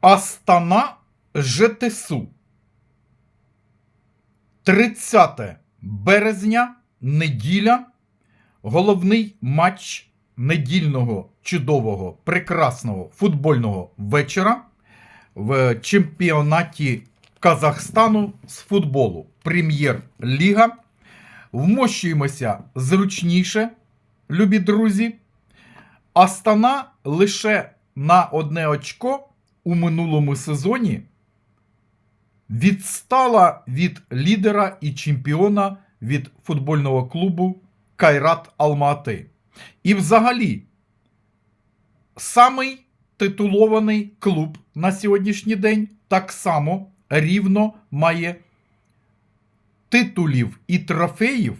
Астана ЖТСУ. 30 березня, неділя. Головний матч недільного чудового, прекрасного футбольного вечора в чемпіонаті Казахстану з футболу. Прем'єр-ліга. Вмощуємося зручніше, любі друзі. Астана лише на одне очко у минулому сезоні відстала від лідера і чемпіона від футбольного клубу Кайрат Алмати. І взагалі, самий титулований клуб на сьогоднішній день так само рівно має титулів і трофеїв,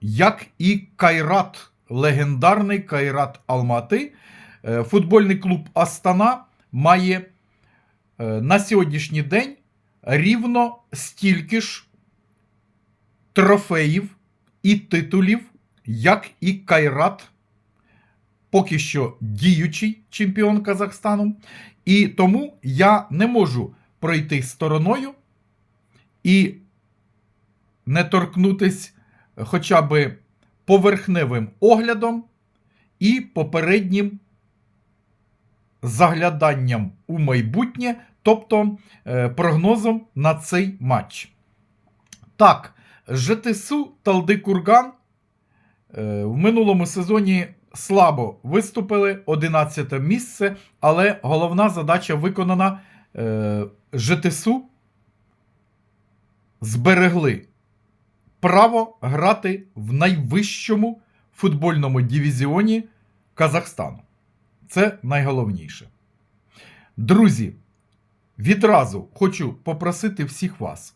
як і Кайрат, легендарний Кайрат Алмати. Е, Футбольний клуб Астана має на сьогоднішній день рівно стільки ж трофеїв і титулів, як і Кайрат, поки що діючий чемпіон Казахстану. І тому я не можу пройти стороною і не торкнутись хоча б поверхневим оглядом і попереднім загляданням у майбутнє, тобто е, прогнозом на цей матч. Так, ЖТСУ Талди Курган е, в минулому сезоні слабо виступили 11 місце, але головна задача виконана е, ЖТСУ зберегли право грати в найвищому футбольному дивізіоні Казахстану. Це найголовніше. Друзі, відразу хочу попросити всіх вас.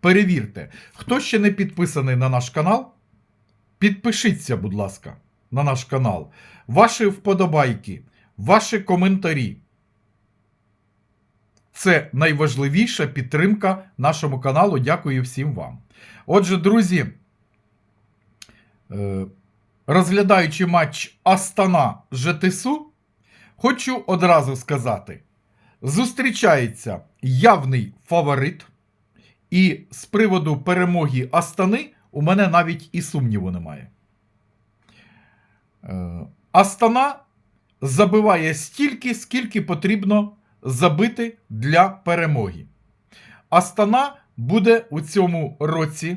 Перевірте, хто ще не підписаний на наш канал, підпишіться, будь ласка, на наш канал. Ваші вподобайки, ваші коментарі. Це найважливіша підтримка нашому каналу. Дякую всім вам. Отже, друзі, е, розглядаючи матч Астана ЖТСУ, хочу одразу сказати: зустрічається явний фаворит, і з приводу перемоги Астани у мене навіть і сумніву немає. Е, Астана забиває стільки, скільки потрібно забити для перемоги. Астана буде у цьому році,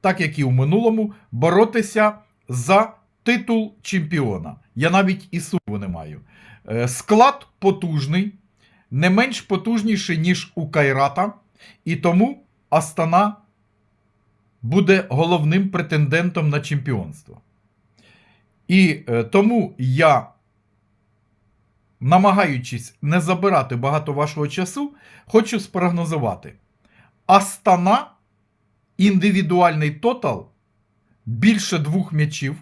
так як і в минулому, боротися за титул чемпіона. Я навіть і сумніву не маю. Е, Склад потужний, не менш потужніший, ніж у Кайрата, і тому Астана буде головним претендентом на чемпіонство. І е, тому я, намагаючись не забирати багато вашого часу, хочу спрогнозувати. Астана індивідуальний тотал більше двох м'ячів.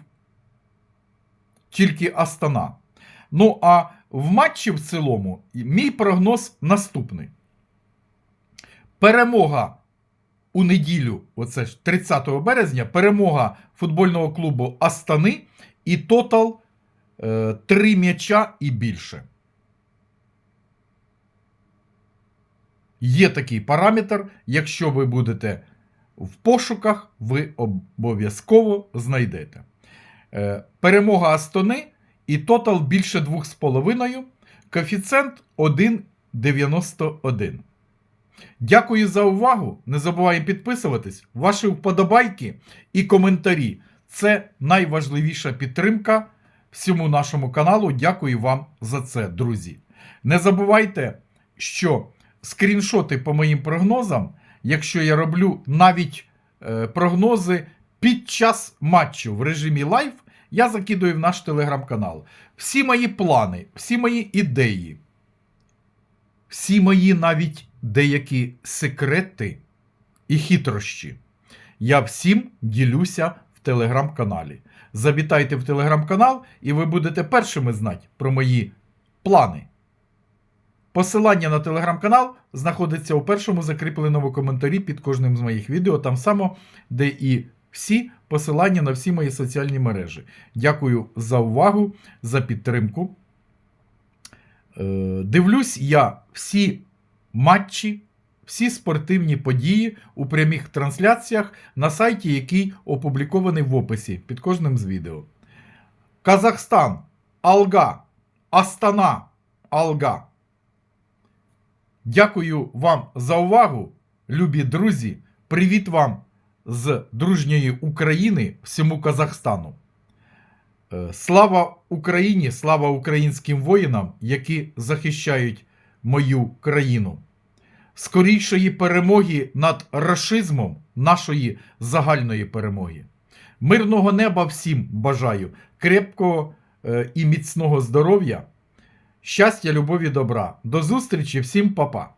Тільки Астана. Ну, а в матчі в цілому мій прогноз наступний. Перемога у неділю, оце ж 30 березня, перемога футбольного клубу Астани і тотал е, 3 м'яча і більше. Є такий параметр. Якщо ви будете в пошуках, ви обов'язково знайдете. Е, Перемога Астони і тотал більше 2,5. Коефіцієнт 1,91. Дякую за увагу. Не забуваємо підписуватись. Ваші вподобайки і коментарі. Це найважливіша підтримка всьому нашому каналу. Дякую вам за це, друзі. Не забувайте, що скріншоти по моїм прогнозам, якщо я роблю навіть е, прогнози під час матчу в режимі лайв, я закидую в наш телеграм-канал. Всі мої плани, всі мої ідеї, всі мої навіть деякі секрети і хитрощі. Я всім ділюся в телеграм-каналі. Завітайте в телеграм-канал, і ви будете першими знати про мої плани. Посилання на телеграм-канал знаходиться у першому закріпленому коментарі під кожним з моїх відео, там само, де і всі посилання на всі мої соціальні мережі. Дякую за увагу, за підтримку. Е, Дивлюсь я всі матчі, всі спортивні події у прямих трансляціях на сайті, який опублікований в описі під кожним з відео. Казахстан, Алга, Астана, Алга. Дякую вам за увагу, любі друзі. Привіт вам з дружньої України всьому Казахстану. Е, Слава Україні, слава українським воїнам, які захищають мою країну. Скорішої перемоги над рашизмом нашої загальної перемоги. Мирного неба всім бажаю, крепкого е, і міцного здоров'я, щастя, любові, добра. До зустрічі, всім па-па.